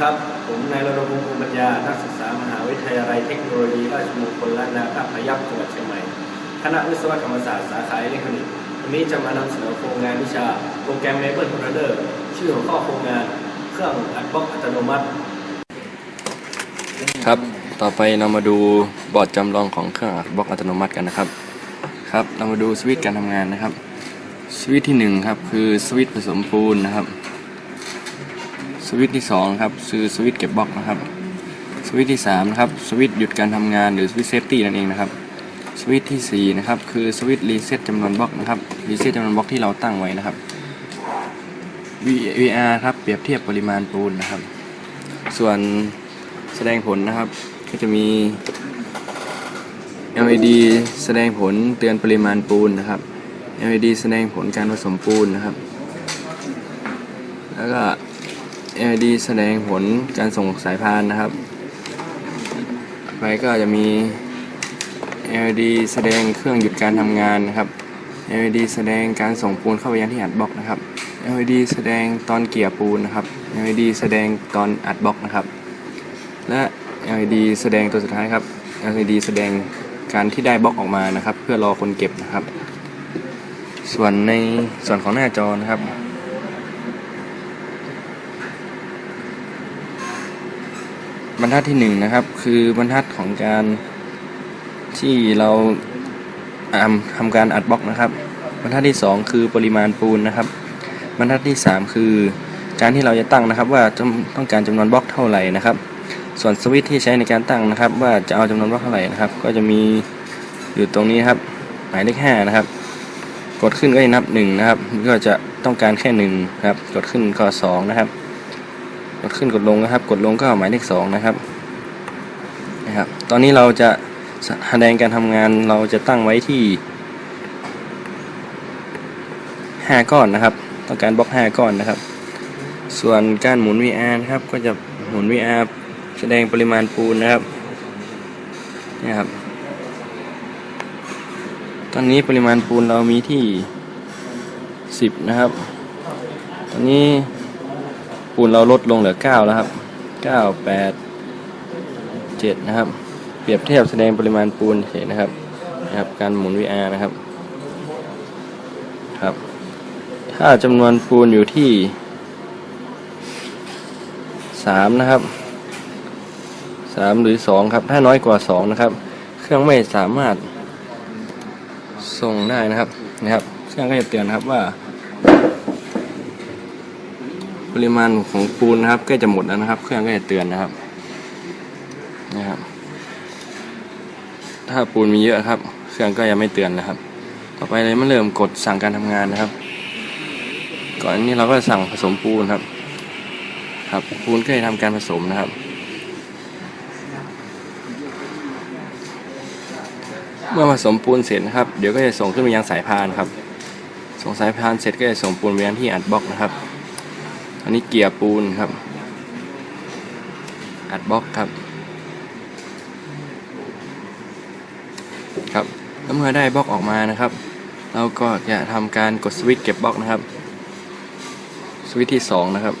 ครับ ผมนายรณพงศ์ภูมิปัญญา นักศึกษามหาวิทยาลัยเทคโนโลยีราชมงคลล้านนาภาคพยัคฆ์จังหวัดเชียงใหม่ คณะวิศวกรรมศาสตร์สาขาอิเล็กทรอนิกส์วันนี้จะมานำเสนอโครงงานวิชาโปรแกรม Maple Computer ชื่อของข้อโครงงาน เครื่องอัดบล็อกอัตโนมัติ ครับ ต่อไปเรามาดูบอร์ดจำลองของเครื่องอัดบล็อกอัตโนมัติกันนะครับ ครับ เรามาดูสวิตช์การทำงานนะครับ สวิตช์ที่หนึ่งครับคือสวิตช์ผสมปูนนะครับ สวิตช์ที่สองครับคือสวิตช์เก็บบล็อกนะครับ สวิตช์ที่สามนะครับสวิตช์หยุดการทำงานหรือสวิตช์เซฟตี้นั่นเองนะครับ สวิตช์ที่สี่นะครับคือสวิตช์รีเซ็ตจำนวนบล็อกนะครับรีเซ็ตจำนวนบล็อกที่เราตั้งไว้นะครับ VR ครับเปรียบเทียบปริมาณปูนนะครับ ส่วนแสดงผลนะครับก็จะมี LED แสดงผลเตือนปริมาณปูนนะครับ LED แสดงผลการผสมปูนนะครับ แล้วก็ LED แสดงผลการส่งสายพานนะครับ ไปก็จะมี LED แสดงเครื่องหยุดการทำงานนะครับ LED แสดงการส่งปูนเข้าไปยังที่อัดบล็อกนะครับ LED แสดงตอนเกี่ยปูนนะครับ LED แสดงตอนอัดบล็อกนะครับ และ LED แสดงตัวสุดท้ายครับ LED แสดงการที่ได้บล็อกออกมานะครับ เพื่อรอคนเก็บนะครับ ส่วนในส่วนของหน้าจอนะครับ บรรทัดที่หนึ่งนะครับ คือบรรทัดของการที่เราอ่าทำการอัดบล็อกนะครับ บรรทัดที่สองคือปริมาณปูนนะครับ บรรทัดที่สามคือการที่เราจะตั้งนะครับ ว่าต้องการจำนวนบล็อกเท่าไหร่นะครับ ส่วนสวิตช์ที่ใช้ในการตั้งนะครับ ว่าจะเอาจำนวนบล็อกเท่าไหร่นะครับ ก็จะมีอยู่ตรงนี้ครับ หมายเลขห้านะครับ กดขึ้นก็จะนับหนึ่งนะครับ ก็จะต้องการแค่หนึ่งครับ กดขึ้นก็สองนะครับ กดขึ้นกดลงนะครับ กดลงก็หมายเลขสองนะครับนะครับ ตอนนี้เราจะแสดงการทำงานเราจะตั้งไว้ที่ห้าก้อนนะครับ ต้องการบล็อกห้าก้อนนะครับ ส่วนการหมุน VR นะครับ ก็จะหมุน VR แสดงปริมาณปูนนะครับนี่ครับ ตอนนี้ปริมาณปูนเรามีที่ 10 นะครับ ตอนนี้ ปูนเราลดลงเหลือ 9 แล้วครับ9 8 7 นะครับ เปรียบเทียบแสดงปริมาณปูนเฉยนะครับนะครับการหมุน VR นะครับครับ ถ้าจำนวนปูนอยู่ที่สามนะครับสามหรือสองครับ ถ้าน้อยกว่าสองนะครับ เครื่องไม่สามารถส่งได้นะครับนะครับ เครื่องก็จะเตือนนะครับว่า ริมาณของปูนนะครับใกล้จะหมดแล้วนะครับ เครื่องก็จะเตือนนะครับนะครับ ถ้าปูนมีเยอะครับ เครื่องก็ยังไม่เตือนนะครับ ต่อไปเลยมาเริ่มกดสั่งการทำงานนะครับ ก่อนนี้เราก็สั่งผสมปูนครับ ครับปูนก็จะทำการผสมนะครับ เมื่อผสมปูนเสร็จนะครับ เดี๋ยวก็จะส่งขึ้นไปยังสายพานครับส่งสายพานเสร็จก็จะส่งปูนไปยังที่อัดบล็อกนะครับ อันนี้เกียร์ปูนครับ อัดบล็อกครับ ครับ แล้วเมื่อได้บล็อกออกมานะครับ เราก็จะทำการกดสวิตช์เก็บบล็อกนะครับ สวิตช์ที่ 2 นะครับ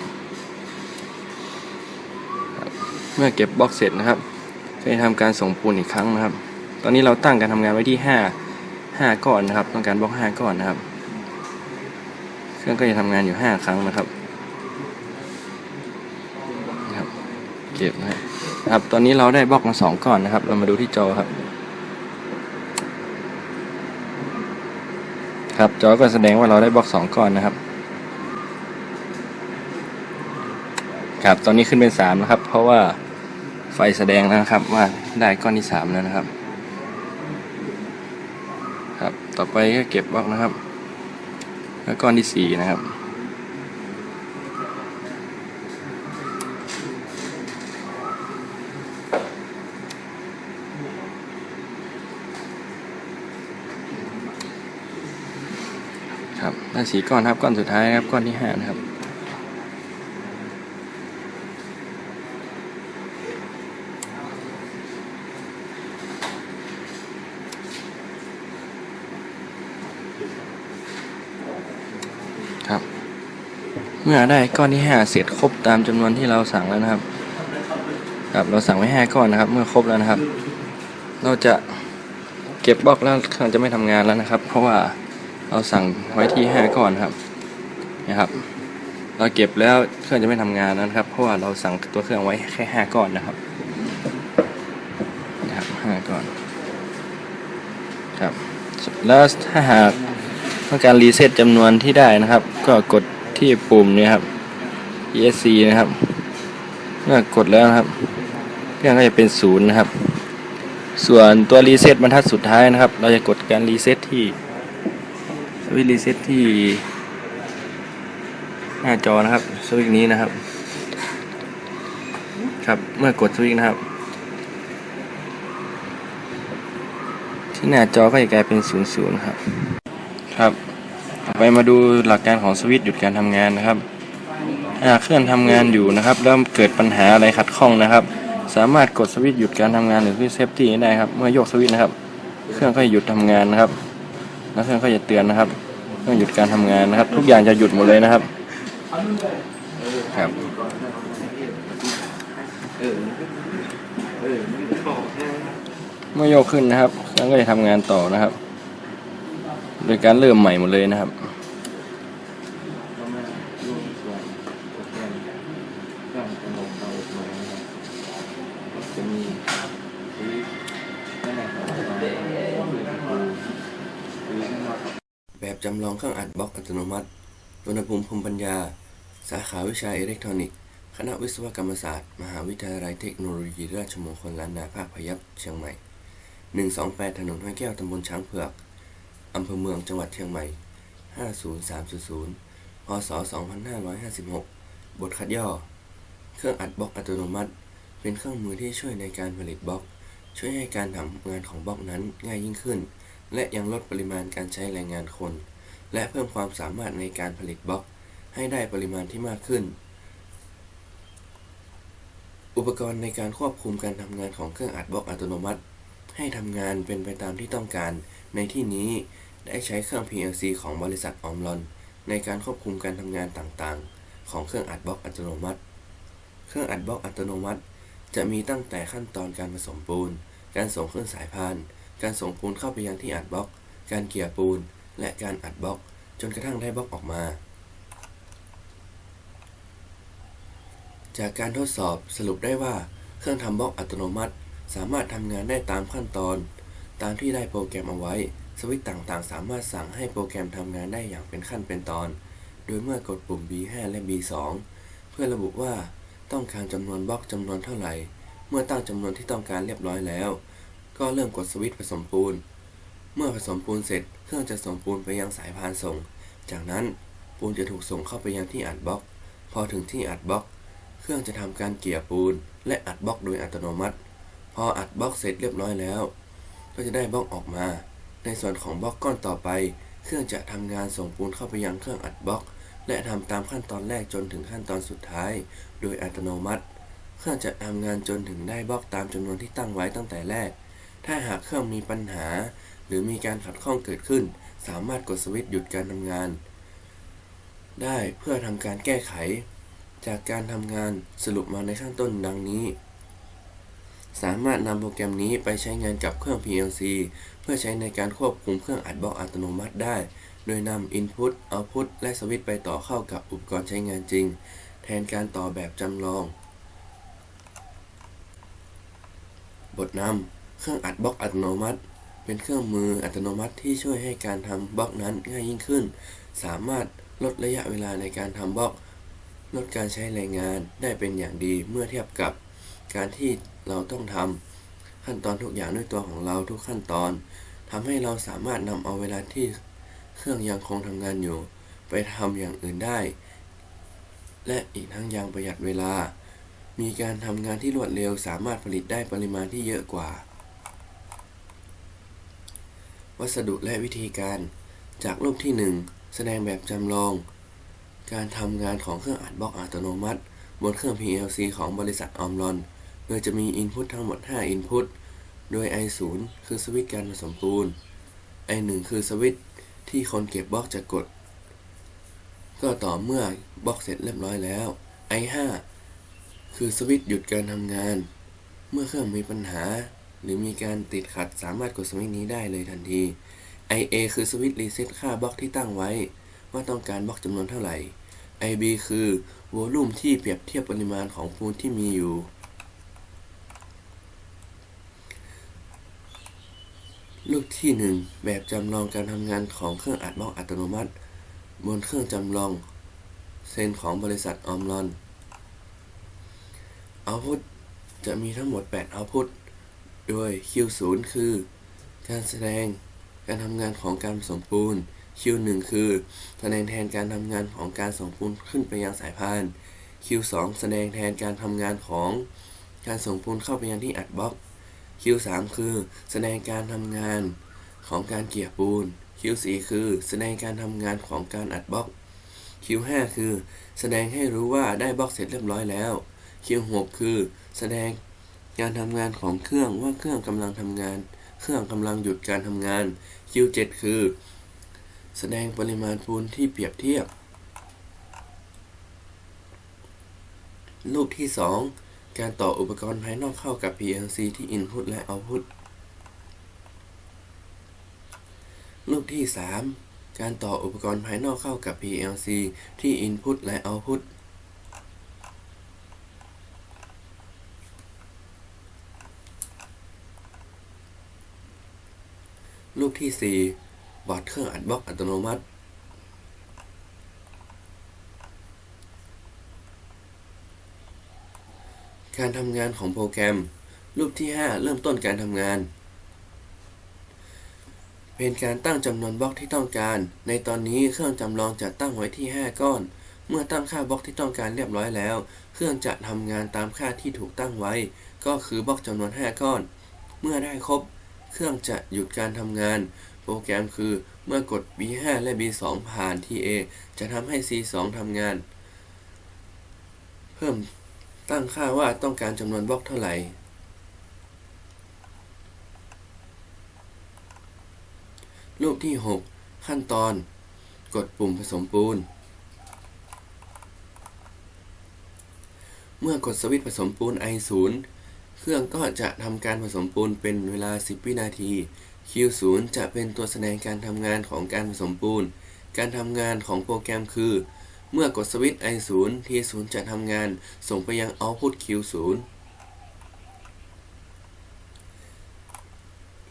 เมื่อเก็บบล็อกเสร็จนะครับก็จะทำการส่งปูนอีกครั้งนะครับ ตอนนี้เราตั้งการทำงานไว้ที่ 5 5 ก้อนนะครับ ต้องการบล็อก 5 ก้อนนะครับ เครื่องก็จะทำงานอยู่ 5 ครั้งนะครับ เก็บนะครับ ตอนนี้เราได้บล็อกมา2ก้อนนะครับ เรามาดูที่จอครับ ครับจอก็แสดงว่าเราได้บล็อก2ก้อนนะครับ ครับ ตอนนี้ขึ้นเป็นสามนะครับ เพราะว่าไฟแสดงนะครับว่าได้ก้อนที่สามแล้วนะครับ ครับ ต่อไปก็เก็บบล็อกนะครับ แล้วก้อนที่สี่นะครับ ครับได้สีก้อนครับก้อนสุดท้ายครับก้อนที่ห้านะครับครับ เมื่อได้ก้อนที่ห้าเสร็จครบตามจำนวนที่เราสั่งแล้วนะครับ ครับเราสั่งไว้ห้าก้อนนะครับ เมื่อครบแล้วนะครับ เราจะเก็บบล็อกแล้วเครื่องจะไม่ทำงานแล้วนะครับ เพราะว่า เราสั่งไว้ที่ห้าก้อนครับนะครับ เราเก็บแล้วเครื่องจะไม่ทำงานแล้นะครับ เพราะว่าเราสั่งตัวเครื่องไว้แค่ห้าก้อนนะครับนะครับห้าก้อนครับแล้วถ้าหากต้องการรีเซ็ตจำนวนที่ได้นะครับ ก็กดที่ปุ่มนี้ครับ ESC นะครับเมื่อกดแล้วนะครับเครื่องก็จะเป็นศูนย์นะครับ ส่วนตัวรีเซ็ตบรรทัดสุดท้ายนะครับ เราจะกดการรีเซ็ตที่ วิตรีเซ็ตที่หน้าจอนะครับ สวิตนี้นะครับ ครับเมื่อกดสวิตนะครับ ที่หน้าจอก็จะกลายเป็นศูนย์ศูนย์ครับ ครับต่อไปมาดูหลักการของสวิตหยุดการทำงานนะครับหากเครื่องทำงานอยู่นะครับแล้วเกิดปัญหาอะไรขัดข้องนะครับ สามารถกดสวิตช์หยุดการทำงานหรือที่เซฟตี้ได้ครับ เมื่อยกสวิตช์นะครับ เครื่องก็จะหยุดทำงานนะครับ แล้วเครื่องก็จะเตือนนะครับเครื่องหยุดการทำงานนะครับ ทุกอย่างจะหยุดหมดเลยนะครับ ครับเมื่อยกขึ้นนะครับเครื่องก็จะทำงานต่อนะครับ โดยการเริ่มใหม่หมดเลยนะครับ จำลองเครื่องอัดบล็อกอัตโนมัติรณภูมิภูมิปัญญา สาขาวิชาอิเล็กทรอนิกส์ คณะวิศวกรรมศาสตร์ มหาวิทยาลัยเทคโนโลยีราชมงคลล้านนาภาคพยัคฆ์เชียงใหม่ 128 ถนนห้วยแก้ว ตำบลช้างเผือก อำเภอเมือง จังหวัดเชียงใหม่ 50300 พศ 2556 บทคัดย่อ เครื่องอัดบล็อกอัตโนมัติ เป็นเครื่องมือที่ช่วยในการผลิตบล็อก ช่วยให้การทำงานของบล็อกนั้นง่ายยิ่งขึ้น และยังลดปริมาณการใช้แรงงานคน และเพิ่มความสามารถในการผลิตบล็อก ให้ได้ปริมาณที่มากขึ้น อุปกรณ์ในการควบคุมการทำงานของเครื่องอัดบล็อกอัตโนมัติ ให้ทำงานเป็นไปตามที่ต้องการ ในที่นี้ได้ใช้เครื่อง PLC ของบริษัทออมลอนในการควบคุมการทำงานต่างๆ ของเครื่องอัดบล็อกอัตโนมัติ เครื่องอัดบล็อกอัตโนมัติ จะมีตั้งแต่ขั้นตอนการผสมปูน การส่งขึ้นสายพาน การส่งปูนเข้าไปยังที่อัดบล็อก การเกี่ยปูน และการอัดบล็อก จนกระทั่งได้บล็อกออกมา จากการทดสอบสรุปได้ว่าเครื่องทำบล็อกอัตโนมัติ สามารถทำงานได้ตามขั้นตอน ตามที่ได้โปรแกรมเอาไว้ สวิตต่างๆ สามารถสั่งให้โปรแกรมทำงานได้อย่างเป็นขั้นเป็นตอน โดยเมื่อกดปุ่ม B5 และ B2 เพื่อระบุว่าต้องการจำนวนบล็อกจำนวนเท่าไหร่ เมื่อตั้งจำนวนที่ต้องการเรียบร้อยแล้ว ก็เริ่มกดสวิตช์ผสมปูน เมื่อผสมปูนเสร็จ เครื่องจะส่งปูนไปยังสายพานส่ง จากนั้นปูนจะถูกส่งเข้าไปยังที่อัดบล็อก พอถึงที่อัดบล็อก เครื่องจะทำการเกี่ยปูน และอัดบล็อกโดยอัตโนมัติ พออัดบล็อกเสร็จเรียบร้อยแล้ว ก็จะได้บล็อกออกมา ในส่วนของบล็อกก้อนต่อไป เครื่องจะทำงานส่งปูนเข้าไปยังเครื่องอัดบล็อก และทำตามขั้นตอนแรกจนถึงขั้นตอนสุดท้าย โดยอัตโนมัติ เครื่องจะทำงานจนถึงได้บล็อกตามจำนวนที่ตั้งไว้ตั้งแต่แรก ถ้าหากเครื่องมีปัญหา หรือมีการขัดข้องเกิดขึ้น สามารถกดสวิตช์หยุดการทำงาน ได้เพื่อทำการแก้ไข จากการทำงานสรุปมาในขั้นต้นดังนี้ สามารถนำโปรแกรมนี้ไปใช้งานกับเครื่อง PLC เพื่อใช้ในการควบคุมเครื่องอัดบล็อกอัตโนมัติได้ โดยนำ Input Output และสวิตช์ไปต่อเข้ากับอุปกรณ์ใช้งานจริง แทนการต่อแบบจำลอง บทนำ เครื่องอัดบล็อกอัตโนมัติ เป็นเครื่องมืออัตโนมัติที่ช่วยให้การทำบล็อกนั้นง่ายยิ่งขึ้น สามารถลดระยะเวลาในการทำบล็อก ลดการใช้แรงงานได้เป็นอย่างดีเมื่อเทียบกับการที่เราต้องทำขั้นตอนทุกอย่างด้วยตัวของเราทุกขั้นตอนทำให้เราสามารถนำเอาเวลาที่เครื่องยังคงทำงานอยู่ ไปทำอย่างอื่นได้ และอีกทั้งยังประหยัดเวลา มีการทำงานที่รวดเร็วสามารถผลิตได้ปริมาณที่เยอะกว่า วัสดุและวิธีการ จากรูปที่ 1 แสดงแบบจำลอง การทำงานของเครื่องอัดบล็อกอัตโนมัติ บนเครื่อง PLC ของบริษัทออมรอน โดยจะมี Input ทั้งหมด 5 Input โดย I0 คือสวิตช์การผสมปูน I1 คือสวิตช์ที่คนเก็บบล็อกจะกด ก็ต่อเมื่อบล็อกเสร็จเรียบร้อยแล้ว I5 คือสวิตช์หยุดการทำงาน เมื่อเครื่องมีปัญหา หรือมีการติดขัดสามารถกดสวิตช์นี้ได้เลยทันที IA คือสวิตช์รีเซ็ตค่าบล็อกที่ตั้งไว้ ว่าต้องการบล็อกจำนวนเท่าไหร่ IB คือวอลลุ่มที่เปรียบเทียบปริมาณของปูนที่มีอยู่ลูกที่ 1 แบบจำลองการทำงานของเครื่องอัดบล็อกอัตโนมัติ บนเครื่องจำลองเซนของบริษัทออมรอน Output จะมีทั้งหมด8 Output โดย Q0 คือ การแสดงการทำงานของการผสมปูน Q1 คือ แสดงแทนการทำงานของการส่งปูนขึ้นไปยังสายพาน Q2 แสดงแทนการทำงานของการส่งปูนเข้าไปยังที่อัดบล็อก Q3 คือ แสดงการทำงานของการเกี่ยปูน Q4 คือ แสดงการทำงานของการอัดบล็อก Q5 คือ แสดงให้รู้ว่าได้บล็อกเสร็จเรียบร้อยแล้ว Q6 คือ แสดง การทำงานของเครื่องว่าเครื่องกำลังทำงาน เครื่องกำลังหยุดการทำงาน Q7 คือ แสดงปริมาณปูนที่เปรียบเทียบ รูปที่ 2 การต่ออุปกรณ์ภายนอกเข้ากับ PLC ที่ Input และ Output รูปที่ 3 การต่ออุปกรณ์ภายนอกเข้ากับ PLC ที่ Input และ Output ที่ 4 บอร์ดเครื่องอัดบล็อกอัตโนมัติ การทำงานของโปรแกรม รูปที่ 5 เริ่มต้นการทำงาน เป็นการตั้งจำนวนบล็อกที่ต้องการ ในตอนนี้เครื่องจำลองจะตั้งไว้ที่ 5 ก้อน เมื่อตั้งค่าบล็อกที่ต้องการเรียบร้อยแล้ว เครื่องจะทำงานตามค่าที่ถูกตั้งไว้ ก็คือบล็อกจำนวน 5 ก้อน เมื่อได้ครบ เครื่องจะหยุดการทำงาน โปรแกรมคือเมื่อกด B5 และ B2 ผ่าน TA จะทำให้ C2 ทำงาน เพิ่มตั้งค่าว่าต้องการจำนวนบล็อกเท่าไหร่ รูปที่ 6 ขั้นตอน กดปุ่มผสมปูน เมื่อกดสวิตช์ผสมปูน I0 เครื่องก็จะทำการผสมปูนเป็นเวลา 10 วินาที Q0 จะเป็นตัวแสดงการทำงานของการผสมปูน การทำงานของโปรแกรมคือ เมื่อกดสวิตช์ I0 T0 จะทำงานส่งไปยัง Output Q0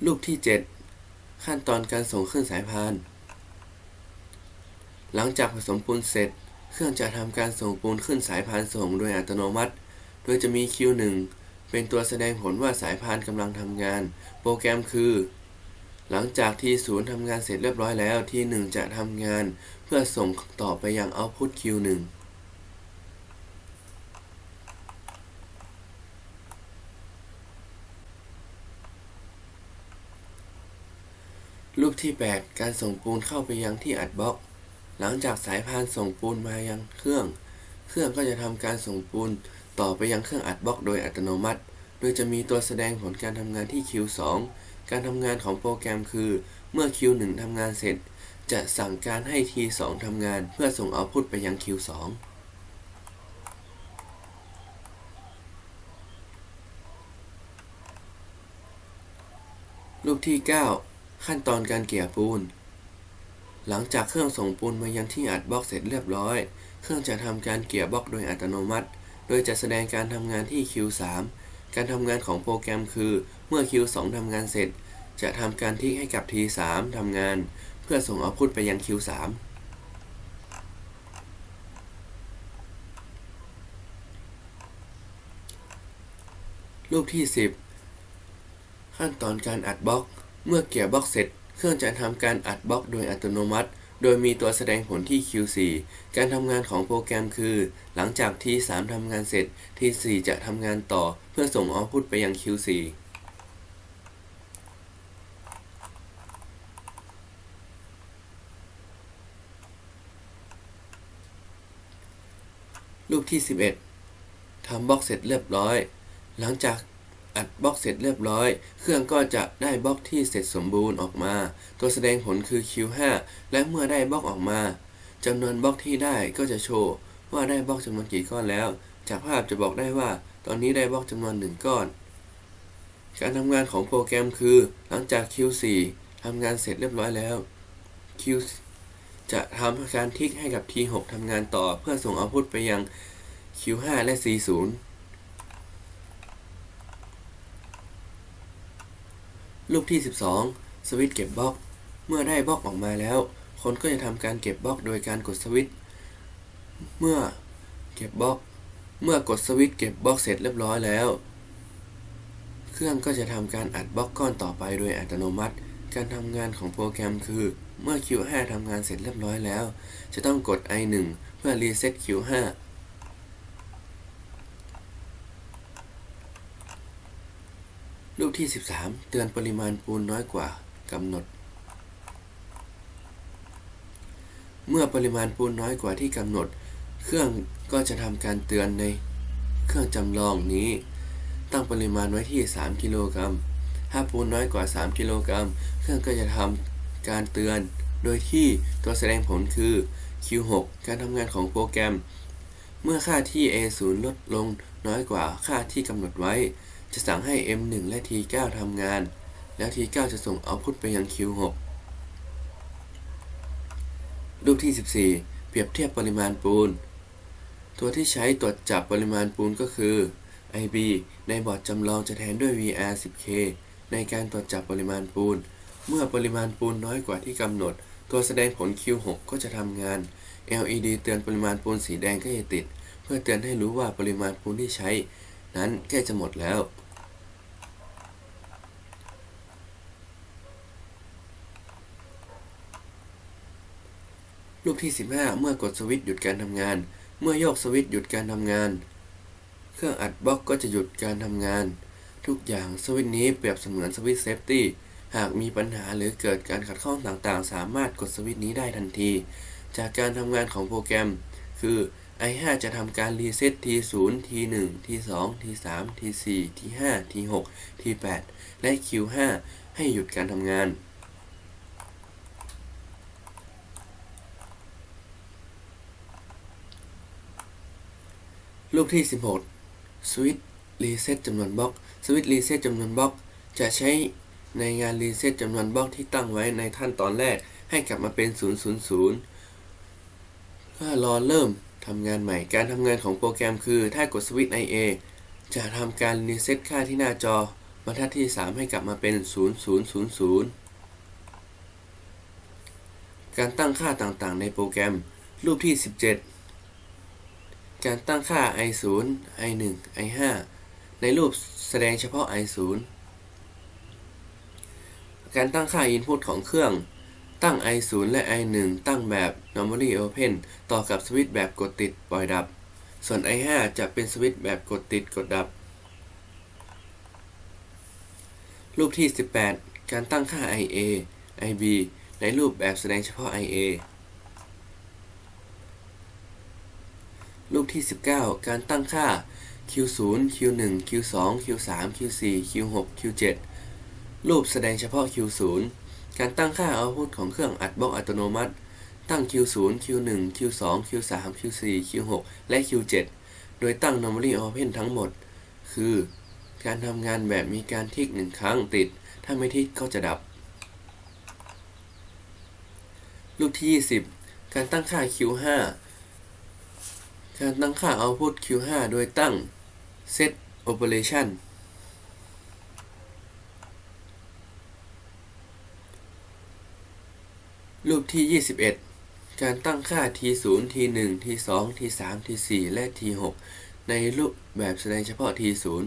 รูปที่ 7 ขั้นตอนการส่งขึ้นสายพาน หลังจากผสมปูนเสร็จ เครื่องจะทำการส่งปูนขึ้นสายพานส่งโดยอัตโนมัติ โดยจะมี Q1 เป็นตัวแสดงผลว่าสายพานกำลังทำงาน โปรแกรมคือ หลังจากที่ศูนย์ทำงานเสร็จเรียบร้อยแล้วที่ 1 จะทำงาน เพื่อส่งต่อไปยัง Output Q1 รูปที่ 8 การส่งปูนเข้าไปยังที่อัดบล็อก หลังจากสายพานส่งปูนมายังเครื่อง เครื่องก็จะทำการส่งปูน ต่อไปยังเครื่องอัดบล็อกโดยอัตโนมัติ โดยจะมีตัวแสดงผลการทำงานที่ Q2 การทำงานของโปรแกรมคือ เมื่อ Q1 ทำงานเสร็จ จะสั่งการให้ T2 ทำงานเพื่อส่งเอาพุตไปยัง Q2 รูปที่ 9 ขั้นตอนการเกี่ยปูน หลังจากเครื่องส่งปูนมายังที่อัดบล็อกเสร็จเรียบร้อย เครื่องจะทำการเกี่ยบล็อกโดยอัตโนมัติ โดยจะแสดงการทำงานที่ Q3 การทำงานของโปรแกรมคือ เมื่อ Q2 ทำงานเสร็จ จะทำการทิ้งให้กับ T3 ทำงาน เพื่อส่งเอาพุตไปยัง Q3 รูปที่ 10 ขั้นตอนการอัดบล็อก เมื่อเกี่ยบล็อกเสร็จ เครื่องจะทำการอัดบล็อกโดยอัตโนมัติ โดยมีตัวแสดงผลที่ Q4 การทำงานของโปรแกรมคือ หลังจาก T3 ทำงานเสร็จ T4 จะทำงานต่อเพื่อส่งเอาพุตไปยัง Q4 รูปที่ 11ทำบล็อกเสร็จเรียบร้อย หลังจาก อัดบล็อกเสร็จเรียบร้อย เครื่องก็จะได้บล็อกที่เสร็จสมบูรณ์ออกมา ตัวแสดงผลคือ Q5 และเมื่อได้บล็อกออกมาจำนวนบล็อกที่ได้ก็จะโชว์ว่าได้บล็อกจำนวนกี่ก้อนแล้ว จากภาพจะบอกได้ว่า ตอนนี้ได้บล็อกจำนวนหนึ่งก้อน การทำงานของโปรแกรมคือ หลังจาก Q4 ทำงานเสร็จเรียบร้อยแล้ว Q จะทำการทิกให้กับ T6 ทำงานต่อเพื่อส่งเอาพุทไปยัง Q5 และ C0 รูปที่ 12 สวิตช์เก็บบล็อก เมื่อได้บล็อกออกมาแล้ว คนก็จะทำการเก็บบล็อกโดยการกดสวิตช์เมื่อเก็บบล็อก เมื่อกดสวิตช์เก็บบล็อกเสร็จเรียบร้อยแล้ว เครื่องก็จะทำการอัดบล็อกก้อนต่อไปโดยอัตโนมัติ การทำงานของโปรแกรมคือ เมื่อ Q5 ทำงานเสร็จเรียบร้อยแล้ว จะต้องกด I1 เพื่อรีเซ็ต Q5 รูปที่ 13 เตือนปริมาณปูนน้อยกว่ากำหนด เมื่อปริมาณปูนน้อยกว่าที่กำหนด เครื่องก็จะทำการเตือนในเครื่องจำลองนี้ ตั้งปริมาณไว้ที่ 3 กิโลกรัม ถ้าปูนน้อยกว่า 3 กิโลกรัม เครื่องก็จะทำการเตือน โดยที่ตัวแสดงผลคือ Q6 การทำงานของโปรแกรม เมื่อค่าที่ A0 ลดลงน้อยกว่าค่าที่กำหนดไว้ จะสั่งให้ M1 และ T9 ทำงาน แล้ว T9 จะส่งเอาพุทไปยัง Q6 รูปที่ 14 เปรียบเทียบปริมาณปูน ตัวที่ใช้ตรวจจับปริมาณปูนก็คือ IB ในบอร์ดจำลองจะแทนด้วย VR 10K ในการตรวจจับปริมาณปูน เมื่อปริมาณปูนน้อยกว่าที่กำหนด ตัวแสดงผล Q6 ก็จะทำงาน LED เตือนปริมาณปูนสีแดงก็จะติด เพื่อเตือนให้รู้ว่าปริมาณปูนที่ใช้ นั้นใกล้จะหมดแล้ว รูปที่ 15 เมื่อกดสวิตช์หยุดการทำงาน เมื่อโยกสวิตช์หยุดการทำงาน เครื่องอัดบล็อกก็จะหยุดการทำงาน ทุกอย่างสวิตช์นี้เปรียบเสมือนสวิตช์เซฟตี้หากมีปัญหาหรือเกิดการขัดข้องต่างๆ สามารถกดสวิตช์นี้ได้ทันที จากการทำงานของโปรแกรม คือ i5 จะทำการรีเซ็ต T0 T1 T2 T3 T4 T5 T6 T8 และ Q5 ให้หยุดการทำงาน รูปที่ 16สวิตช์รีเซ็ตจำนวนบล็อกสวิตช์รีเซ็ตจำนวนบล็อก จะใช้ในงานรีเซ็ตจำนวนบล็อกที่ตั้งไว้ในขั้นตอนแรกให้กลับมาเป็น 000 เพื่อรอเริ่มทำงานใหม่ การทำงานของโปรแกรมคือถ้ากดสวิตช์ IA จะทำการรีเซ็ตค่าที่หน้าจอบรรทัดที่ 3 ให้กลับมาเป็น 0000 การตั้งค่าต่างๆ ในโปรแกรมรูปที่ 17 การตั้งค่า i0 i1 i5 ในรูปแสดงเฉพาะ i0 การตั้งค่า input ของเครื่อง ตั้ง i0 และ i1 ตั้งแบบ normally open ต่อกับสวิตช์แบบกดติดปล่อยดับ ส่วน i5 จะเป็นสวิตช์แบบกดติดกดดับ รูปที่ 18 การตั้งค่า ia ib ในรูปแบบแสดงเฉพาะ ia รูป ที่ 19 การตั้งค่า q0 q1 q2 q3 q4 q6 q7 รูปแสดงเฉพาะ q0 การตั้งค่า output ของเครื่องอัดบล็อกอัตโนมัติ ตั้ง q0 q1 q2 q3 q4 q6 และ q7 โดยตั้ง normally open ทั้งหมด คือ การทำงานแบบมีการทิกหนึ่งครั้งติด ถ้าไม่ทิกก็จะดับ รูปที่ 20 การตั้งค่า q5 การตั้งค่า output q5 โดยตั้ง set operation รูปที่ 21 การตั้งค่า t0 t1 t2 t3 t4 และ t6 ในรูปแบบแสดงเฉพาะ t0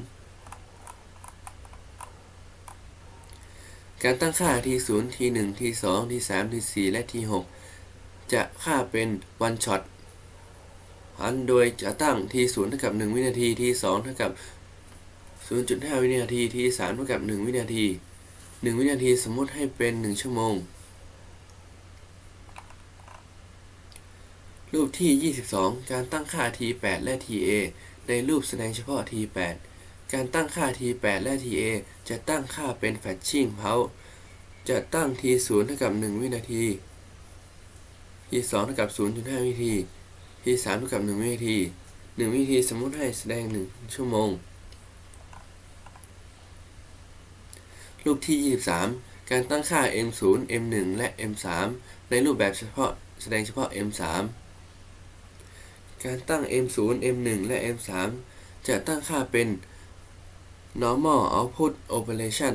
การตั้งค่า t0 t1 t2 t3 t4 และ t6 จะค่าเป็น one shot อันโดยจะตั้ง t0 เท่ากับ 1 วินาที t2 เท่ากับ 0.5 วินาที t3 เท่ากับ 1 วินาที 1 วินาทีสมมติให้เป็น 1 ชั่วโมง รูปที่ 22 การตั้งค่า t8 และ ta ในรูปแสดงเฉพาะ t8 การตั้งค่า t8 และ ta จะตั้งค่าเป็น fetching pulse จะตั้ง t0 เท่ากับ 1 วินาที t 2เท่ากับ 0.5 วินาที t 3เท่ากับ1วินาที1วินาทีสมมุติให้แสดง1ชั่วโมง รูปที่ 23 การตั้งค่า m0 m1 และ m3 ในรูปแบบเฉพาะแสดงเฉพาะ m3 การตั้ง m0 m1 และ m3 จะตั้งค่าเป็น normal output operation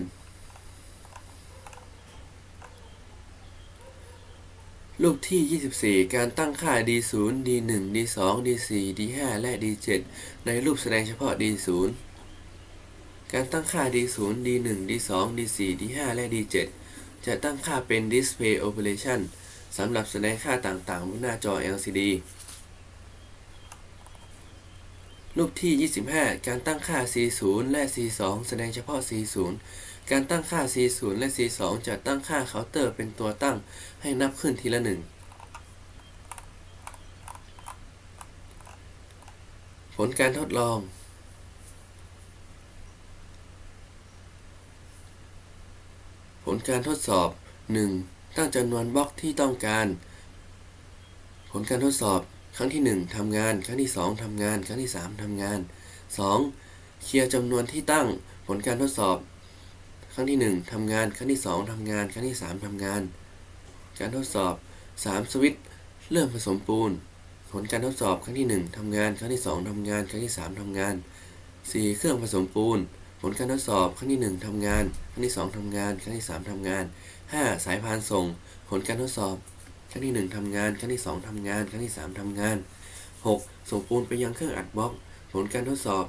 รูปที่ 24 การตั้งค่า d0 d1 d2 d4 d5 และ d7 ในรูปแสดงเฉพาะ d0 การตั้งค่า d0 d1 d2 d4 d5 และ d7 จะตั้งค่าเป็น display operation สำหรับแสดงค่าต่างๆ บนหน้าจอ LCD รูปที่ 25 การตั้งค่า C0 และ C2 แสดงเฉพาะ C0 การตั้งค่า C0 และ C2 จะตั้งค่าเคาน์เตอร์เป็นตัวตั้งให้นับขึ้นทีละหนึ่งผลการทดลอง ผลการทดสอบ 1. ตั้งจำนวนบล็อกที่ต้องการ ผลการทดสอบ ครั้งที่ 1ทำงาน ครั้งที่ 2ทำงาน ครั้งที่ 3ทำงาน 2. เคลียร์จำนวนที่ตั้งผลการทดสอบ ครั้งที่ 1ทำงาน ครั้งที่ 2ทำงาน ครั้งที่ 3ทำงาน การทดสอบ 3 สวิตช์เริ่มผสมปูน ผลการทดสอบครั้งที่ 1ทำงาน ครั้งที่ 2ทำงาน ครั้งที่ 3ทำงาน 4. เครื่องผสมปูน ผลการทดสอบครั้งที่ 1ทำงาน ครั้งที่ 2ทำงาน ครั้งที่ 3ทำงาน 5. สายพานส่ง ผลการทดสอบ ครั้งที่ 1ทำงานครั้งที่ 2ทำงานครั้งที่ 3ทำงาน 6. ส่งปูนไปยังเครื่องอัดบล็อก ผลการทดสอบ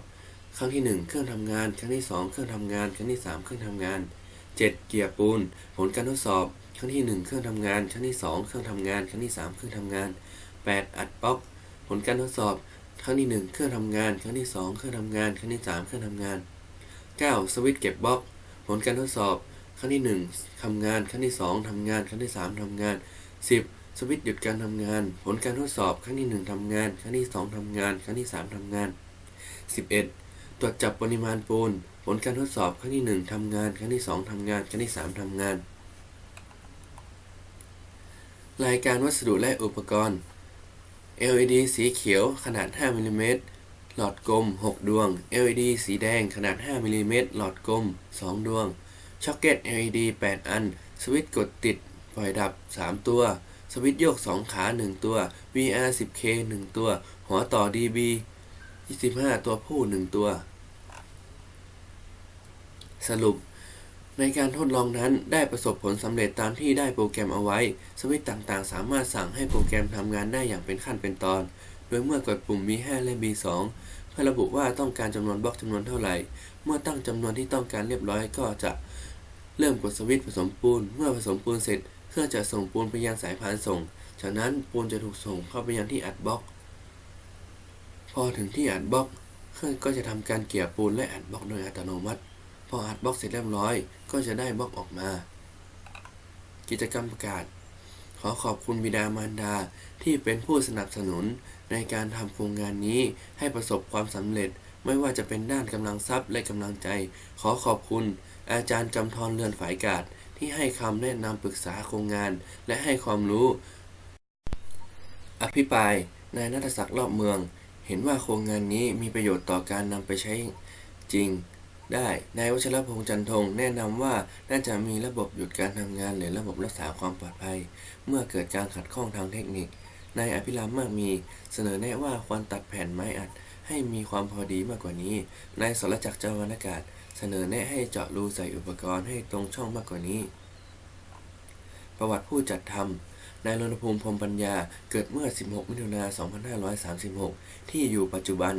ครั้งที่ 1 เครื่องทำงาน ครั้งที่ 2 เครื่องทำงาน ครั้งที่ 3 เครื่องทำงาน 7. เกียร์ปูน ผลการทดสอบ ครั้งที่ 1 เครื่องทำงาน ครั้งที่ 2 เครื่องทำงาน ครั้งที่ 3 เครื่องทำงาน 8. อัดบล็อก ผลการทดสอบ ครั้งที่ 1 เครื่องทำงาน ครั้งที่ 2 เครื่องทำงาน ครั้งที่ 3 เครื่องทำงาน 9. สวิตช์เก็บบล็อก ผลการทดสอบ ครั้งที่ 1ทำงาน ครั้งที่ 2ทำงาน ครั้งที่ 3ทำงาน 10. สวิตช์หยุดการทำงาน ผลการทดสอบครั้งที่ 1ทำงาน ครั้งที่ 2ทำงาน ครั้งที่ 3ทำงาน 11. ตรวจจับปริมาณปูน ผลการทดสอบครั้งที่ 1ทำงาน ครั้งที่ 2ทำงาน ครั้งที่ 3ทำงาน รายการวัสดุและอุปกรณ์ LED สีเขียวขนาด 5มิลลิเมตรหลอดกลม 6 ดวง LED สีแดงขนาด 5มิลลิเมตรหลอดกลม 2 ดวง ช็อกเก็ต LED 8 อัน สวิตช์กดติด ปล่อยดับ 3 ตัว วิตช์โยก 2 ขา 1 ตัว VR 10K 1 ตัว หัวต่อ DB 25 ตัวผู้ 1 ตัว สรุป ในการทดลองนั้นได้ประสบผลสำเร็จตามที่ได้โปรแกรมเอาไว้ สวิตช์ต่างๆ สามารถสั่งให้โปรแกรมทำงานได้อย่างเป็นขั้นเป็นตอน โดยเมื่อกดปุ่ม B5 และ B2 เพื่อระบุว่าต้องการจำนวนบล็อกจำนวนเท่าไหร่ เมื่อตั้งจำนวนที่ต้องการเรียบร้อยก็จะเริ่มกดสวิตช์ผสมปูน เมื่อผสมปูนเสร็จ เพื่อจะส่งปูนไปยังสายพานส่ง จากนั้นปูนจะถูกส่งเข้าไปยังที่อัดบล็อก พอถึงที่อัดบล็อก เครื่องก็จะทำการเกี่ยปูนและอัดบล็อกโดยอัตโนมัติ พออัดบล็อกเสร็จเรียบร้อย ก็จะได้บล็อกออกมา กิจกรรมประกาศ ขอขอบคุณบิดามารดาที่เป็นผู้สนับสนุนในการทำโครงงานนี้ให้ประสบความสำเร็จไม่ว่าจะเป็นด้านกำลังทรัพย์และกำลังใจ ขอขอบคุณ อาจารย์กำธรเรือนฝ่ายกาด ที่ให้คำแนะนำปรึกษาโครงงาน และให้ความรู้ อภิปรายนายนัทศักดิ์รอบเมือง เห็นว่าโครงงานนี้มีประโยชน์ต่อการนำไปใช้จริง ได้นายวัชรพงษ์จันทงแนะนำว่าน่าจะมีระบบหยุดการทำงานหรือระบบรักษาความปลอดภัย เมื่อเกิดการขัดข้องทางเทคนิคนายอภิรามมากมีเสนอแนะว่าควรตัดแผ่นไม้อัดให้มีความพอดีมากกว่านี้ นายสรจักรเจาวรรณากาศ เสนอแนะให้เจาะรูใส่อุปกรณ์ให้ตรงช่องมากกว่านี้ ประวัติผู้จัดทำนายรณภูมิพรมปัญญาเกิดเมื่อ 16 มิถุนายน 2536 ที่อยู่ปัจจุบัน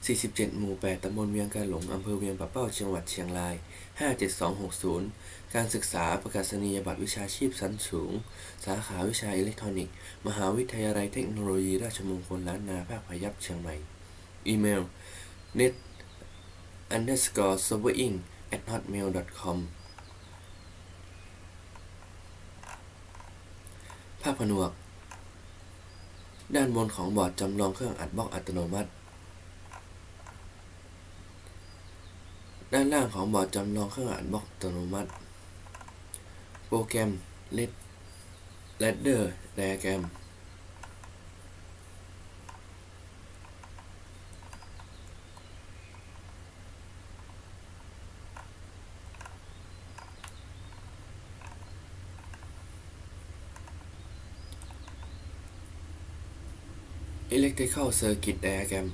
47 หมู่ 8 ตำบลเวียงกาหลง อำเภอเวียงปะเป้า จังหวัดเชียงราย 57260 การศึกษาประกาศนียบัตรวิชาชีพชั้นสูง สาขาวิชาอิเล็กทรอนิกส์ มหาวิทยาลัยเทคโนโลยีราชมงคลล้านนาภาคพยัพเชียงใหม่ อีเมล net underscore servering at hotmail com ภาพผนวก ด้านบนของบอร์ดจำลองเครื่องอัดบล็อกอัตโนมัติ ด้านล่างของบอร์ดจำลองเครื่องอัดบล็อกอัตโนมัติ โปรแกรม LED Ladder Diagram Electrical Circuit Diagram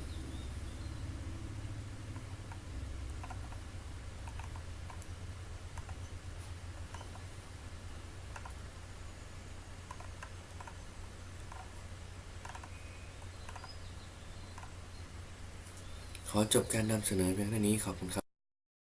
ขอจบการนำเสนอเพียงเท่านี้ขอบคุณครับ